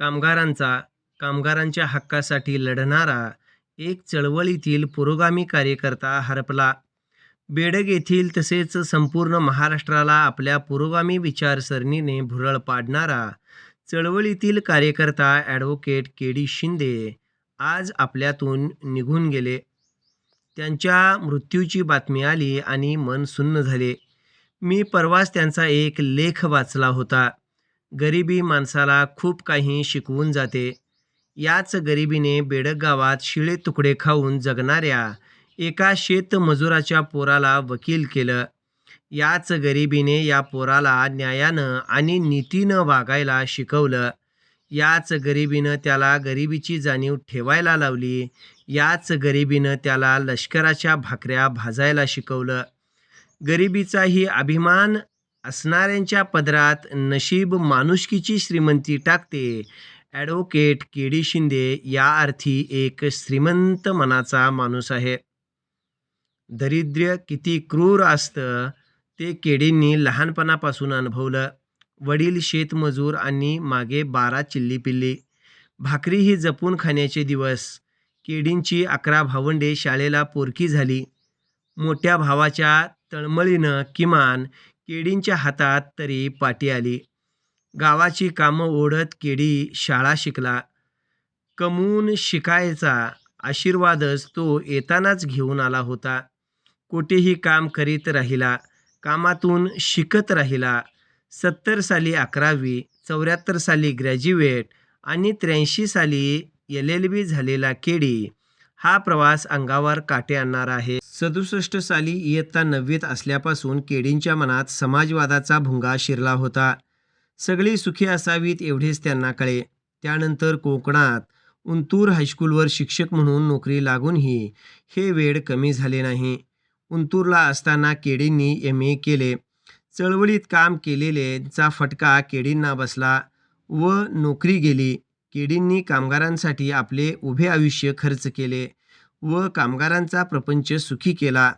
कामगारांचा कामगारांच्या हक्कासाठी लढणारा एक चळवळीतील पुरोगामी कार्यकर्ता हरपला. बेडग येथील तसेच संपूर्ण महाराष्ट्राला आपल्या पुरोगामी विचारसरणीने भुरळ पाडणारा चळवळीतील कार्यकर्ता ॲडव्होकेट के डी शिंदे आज आपल्यातून निघून गेले. त्यांच्या मृत्यूची बातमी आली आणि मन सुन्न झाले. मी परवाच त्यांचा एक लेख वाचला होता. गरिबी माणसाला खूप काही शिकवून जाते. याच गरिबीने बेडक गावात शिळे तुकडे खाऊन जगणाऱ्या एका शेतमजुराच्या पोराला वकील केलं. याच गरिबीने या पोराला न्यायानं आणि नीतीनं वागायला शिकवलं. याच गरिबीनं त्याला गरिबीची जाणीव ठेवायला लावली. याच गरिबीनं त्याला लष्कराच्या भाकऱ्या भाजायला शिकवलं. गरिबीचाही अभिमान असणाऱ्यांच्या पदरात नशीब माणुसकीची श्रीमंती टाकते. ॲडव्होकेट के डी शिंदे या अर्थी एक श्रीमंत मनाचा माणूस आहे. दरिद्र्य किती क्रूर असतं ते केडींनी लहानपणापासून अनुभवलं. वडील शेतमजूर आणि मागे बारा चिल्ली पिल्ली. भाकरी ही जपून खाण्याचे दिवस. केडींची अकरा भावंडे शाळेला पोरकी झाली. मोठ्या भावाच्या तळमळीनं किमान केडींच्या हातात तरी पाटी आली. गावाची कामं ओढत केडी शाळा शिकला. कमवून शिकायचा आशीर्वादच तो येतानाच घेऊन आला होता. कुठेही काम करीत राहिला कामातून शिकत राहिला. सत्तर साली अकरावी चौऱ्याहत्तर साली ग्रॅज्युएट आणि त्र्याऐंशी साली एल एल बी झालेला केडी हा प्रवास अंगावर काटे आणणार आहे. सदुसष्ट साली इयत्ता नववीत असल्यापासून केडींच्या मनात समाजवादाचा भुंगा शिरला होता. सगळी सुखी असावीत एवढेच त्यांना कळे. त्यानंतर कोकणात उंतूर हायस्कूलवर शिक्षक म्हणून नोकरी लागूनही हे वेळ कमी झाले नाही. उंतूरला असताना केडींनी एम ए केले. चळवळीत काम केलेलेचा फटका केडींना बसला व नोकरी गेली. केडींनी कामगारांसाठी आपले उभे आयुष्य खर्च केले व कामगारांचा प्रपंच सुखी केला.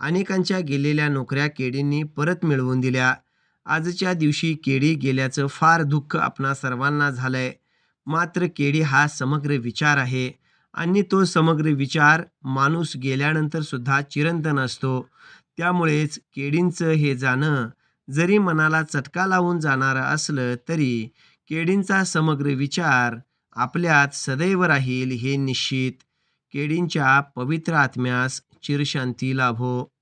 अनेकांच्या गेलेल्या नोकऱ्या केडींनी परत मिळवून दिल्या. आजच्या दिवशी केडी गेल्याचं फार दुःख आपणा सर्वांना झालंय. मात्र केडी हा समग्र विचार आहे आणि तो समग्र विचार माणूस गेल्यानंतर सुद्धा चिरंतन असतो त्यामुळेच केडींचं हे जाणं जरी मनाला चटका लावून जाणारं असलं तरी केडींचा समग्र विचार आपल्यात सदैव राहील हे निश्चित. केडींच्या पवित्र आत्म्यास चिरशांती लाभो.